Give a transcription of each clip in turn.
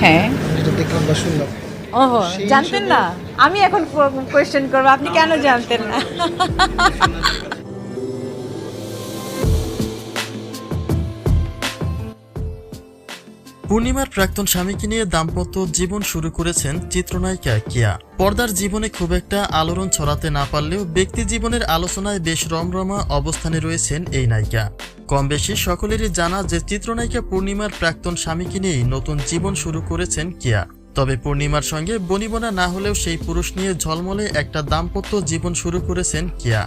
হ্যাঁ। এটা দেখলাম বা শুনলাম। ওহো জানতেন না? আমি এখন কোয়েশ্চেন করব আপনি কেন জানতেন না? পূর্ণিমার প্রাক্তন স্বামীকে নিয়ে দাম্পত্য জীবন শুরু করেছেন চিত্রনায়িকা কিয়া। পর্দার জীবনে খুব একটা আলোড়ন ছড়াতে না পারলেও ব্যক্তি জীবনের আলোচনায় বেশ রমরমা অবস্থানে রয়েছেন এই নায়িকা। কম বেশি সকলেরই জানা যে চিত্রনায়িকা পূর্ণিমার প্রাক্তন স্বামীকে নিয়েই নতুন জীবন শুরু করেছেন কিয়া। তবে পূর্ণিমার সঙ্গে বনিবনা না হলেও সেই পুরুষ নিয়ে ঝলমলে একটা দাম্পত্য জীবন শুরু করেছেন কিয়া।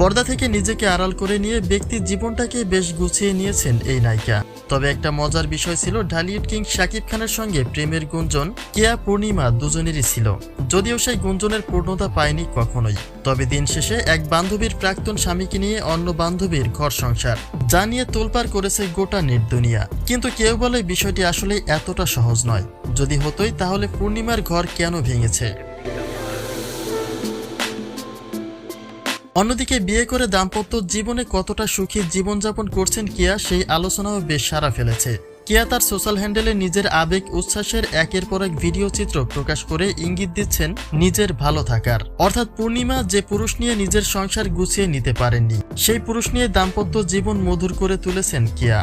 পর্দা থেকে নিজেকে আড়াল করে নিয়ে ব্যক্তির জীবনটাকে বেশ গুছিয়ে নিয়েছেন এই নায়িকা। তবে একটা মজার বিষয় ছিল, ঢালিউড কিং শাকিব খানের সঙ্গে প্রেমের গুঞ্জন, কেয়া পূর্ণিমা দুজনেরই ছিল। যদিও সেই গুঞ্জনের পূর্ণতা পায়নি কখনোই। তবে দিন শেষে এক বান্ধবীর প্রাক্তন স্বামীকে নিয়ে অন্য বান্ধবীর ঘর সংসার। যা নিয়ে তোলপাড় করেছে গোটা নেট দুনিয়া। কিন্তু কেউ বলে বিষয়টি আসলে এতটা সহজ নয়। যদি হতোই, তাহলে পূর্ণিমার ঘর কেন ভেঙেছে? অন্যদিকে বিয়ে করে দাম্পত্য জীবনে কতটা সুখী জীবনযাপন করছেন কিয়া, সেই আলোচনাও বেশ সারা ফেলেছে। কিয়া তার সোশ্যাল হ্যান্ডেলে নিজের আবেগ, উচ্ছ্বাসের একের পর এক ভিডিও চিত্র প্রকাশ করে ইঙ্গিত দিচ্ছেন নিজের ভালো থাকার। অর্থাৎ পূর্ণিমা যে পুরুষ নিয়ে নিজের সংসার গুছিয়ে নিতে পারেননি, সেই পুরুষ নিয়ে দাম্পত্য জীবন মধুর করে তুলেছেন কিয়া।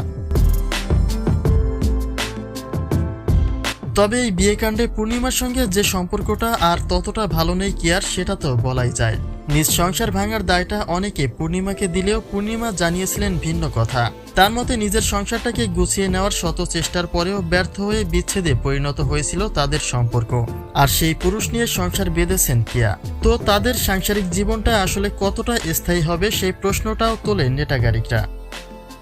তবে এই বিয়েকাণ্ডে পূর্ণিমার সঙ্গে যে সম্পর্কটা আর ততটা ভালো নেই কিয়ার সেটা তো বলাই যায়। নিজ সংসার ভাঙার দায়টা অনেকে পূর্ণিমাকে দিলেও পূর্ণিমা জানিয়েছিলেন ভিন্ন কথা। তার মতে নিজের সংসারটাকে গুছিয়ে নেওয়ার শত চেষ্টার পরেও ব্যর্থ হয়ে বিচ্ছেদে পরিণত হয়েছিল তাদের সম্পর্ক। আর সেই পুরুষ নিয়ে সংসার বেঁধেছেন কিয়া? তো তাদের সাংসারিক জীবনটা আসলে কতটা স্থায়ী হবে সেই প্রশ্নটাও তোলে নেটাগারিকরা।